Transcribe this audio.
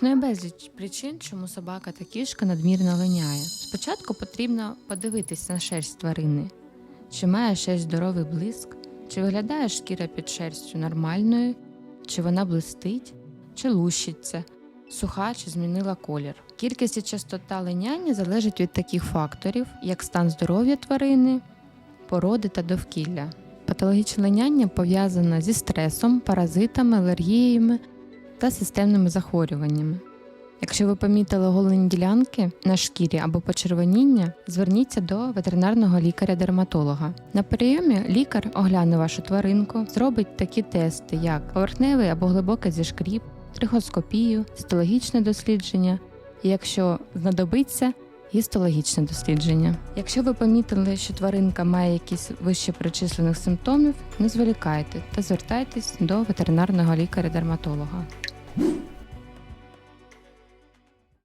Існує безліч причин, чому собака та кішка надмірно линяє. Спочатку потрібно подивитись на шерсть тварини, чи має шерсть здоровий блиск, чи виглядає шкіра під шерстю нормальною, чи вона блистить, чи лущиться, суха чи змінила колір. Кількість і частота линяння залежить від таких факторів, як стан здоров'я тварини, породи та довкілля. Патологічне линяння пов'язане зі стресом, паразитами, алергіями та системними захворюваннями. Якщо ви помітили голені ділянки на шкірі або почервоніння, зверніться до ветеринарного лікаря-дерматолога. На прийомі лікар огляне вашу тваринку, зробить такі тести, як поверхневий або глибокий зішкріп, трихоскопію, цитологічне дослідження, і якщо знадобиться, гістологічне дослідження. Якщо ви помітили, що тваринка має якісь вище перечислених симптомів, не зволікайте та звертайтесь до ветеринарного лікаря-дерматолога. you